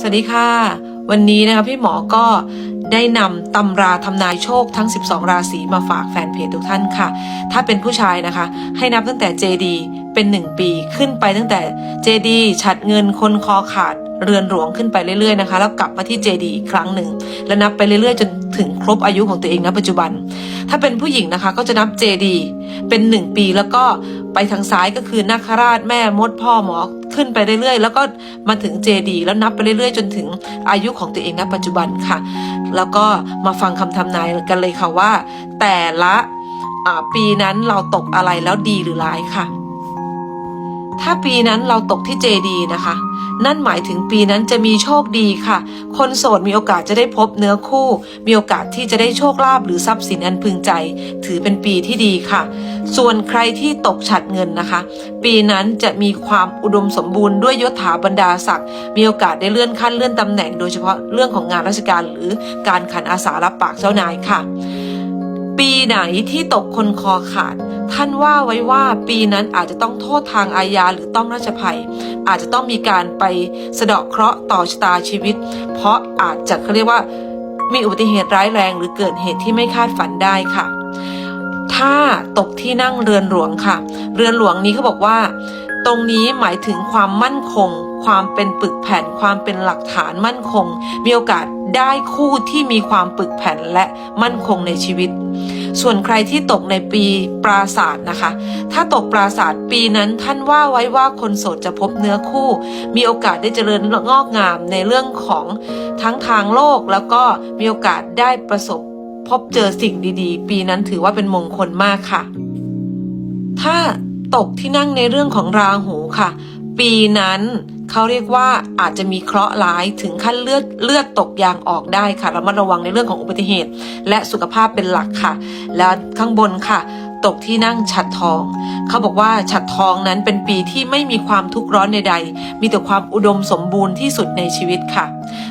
สวัสดีค่ะ วันนี้นะคะพี่หมอก็ได้นำตำราทำนายโชคทั้ง 12 ราศีมาฝากแฟนเพจทุกท่านค่ะ ถ้าเป็นผู้ชายนะคะ ให้นับตั้งแต่ JD เป็น 1 ปีขึ้นไปตั้งแต่ JD ฉัดเงินคนคอขาดเรือนหลวงขึ้นไปเรื่อยๆนะคะแล้วกลับมาที่ JD อีกครั้งหนึ่งแล้วนับไปเรื่อยๆ จนถึงครบอายุของตัวเองณปัจจุบัน ถ้าเป็นผู้หญิงนะคะก็จะนับ JD เป็น 1 ปีแล้วก็ ไปทางซ้ายก็คือนาคราชแม่มดพ่อหมอขึ้นไปเรื่อยๆ แล้วก็มาถึงเจดีแล้วนับไปเรื่อยๆ จนถึงอายุของตัวเองณปัจจุบันค่ะ แล้วก็มาฟังคำทำนายกันเลยค่ะว่า แต่ละปีนั้นเราตกอะไรแล้วดีหรือร้ายค่ะ ถ้าปีนั้นเราตกที่เจดีนะคะ นั่นหมายถึงปีนั้นจะมีโชคดีค่ะ คนโสดมีโอกาสจะได้พบเนื้อคู่ มีโอกาสที่จะได้โชคลาภหรือทรัพย์สินอันพึงใจ ถือเป็นปีที่ดีค่ะ ส่วนใครที่ตกฉัดเงินนะคะ ปีนั้นจะมีความอุดมสมบูรณ์ด้วยยศถาบรรดาศักดิ์มีโอกาสได้เลื่อนขั้นเลื่อนตำแหน่งโดยเฉพาะเรื่องของงานราชการหรือการขันอาสารับปากเจ้านายค่ะ ปีไหนที่ตกคนคอขาด ท่านว่าไว้ว่าปีนั้นอาจจะต้องโทษทางอาญาหรือต้องราชภัย อาจจะต้องมีการไปสะเดาะเคราะห์ต่อชะตาชีวิต เพราะอาจจะเขาเรียกว่ามีอุบัติเหตุร้ายแรงหรือเกิดเหตุที่ไม่คาดฝันได้ค่ะ ถ้าตกที่นั่งเรือนหลวงค่ะ เรือนหลวงนี้เขาบอกว่า ตรงนี้หมายถึงความมั่นคง ความเป็นปึกแผ่น ความเป็นหลักฐานมั่นคง มีโอกาสได้คู่ที่มีความปึกแผ่นและมั่นคงในชีวิต ส่วนใครที่ตกในปีปราศาสตร์นะคะ ถ้าตกปราศาสตร์ปีนั้นท่านว่าไว้ว่าคนโสดจะพบเนื้อคู่ มีโอกาสได้เจริญงอกงามในเรื่องของทั้งทางโลกแล้วก็มีโอกาสได้ประสบพบเจอสิ่งดีๆ ปีนั้นถือว่าเป็นมงคลมากค่ะ ถ้าตกที่นั่งในเรื่องของราหูค่ะ ปีนั้น เขาเรียกว่าอาจจะมีเคราะห์ร้ายถึงขั้นเลือดเลือดตกยางออกได้ค่ะระมัดระวังในเรื่องของอุบัติเหตุ และสุขภาพเป็นหลักค่ะ แล้วข้างบนค่ะ ตกที่นั่งฉัดทอง เขาบอกว่าฉัดทองนั้นเป็นปีที่ไม่มีความทุกข์ร้อนใดๆ มีแต่ความอุดมสมบูรณ์ที่สุดในชีวิตค่ะ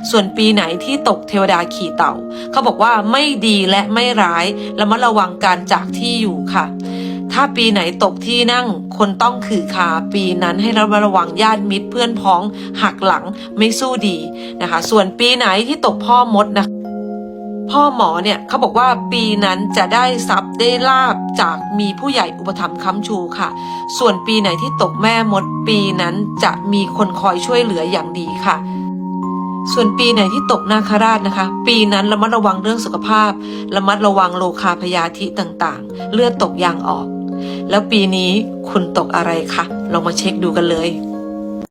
ส่วนปีไหนที่ตกเทวดาขี่เต่า เขาบอกว่าไม่ดีและไม่ร้ายระมัดระวังการจากที่อยู่ค่ะ ถ้าปีไหนตกที่นั่ง คนต้องขือคาปีนั้นให้ระมัดระวังญาติมิตรเพื่อนพ้องหักหลังไม่สู้ดีนะคะ ส่วนปีไหนที่ตกพ่อมดนะคะพ่อหมอเนี่ยเขาบอกว่าปีนั้นจะได้ทรัพย์ได้ลาบจากมีผู้ใหญ่อุปถัมภ์ค้ำชูค่ะ ส่วนปีไหนที่ตกแม่มด ปีนั้นจะมีคนคอยช่วยเหลืออย่างดีค่ะ ส่วนปีไหนที่ตกนาคราชนะคะ ปีนั้นระมัดระวังเรื่องสุขภาพ ระมัดระวังโลคาพยาธิต่างๆ เลือดตกยางออก แล้วปีนี้คุณตกอะไรคะลองมาเช็คดูกันเลย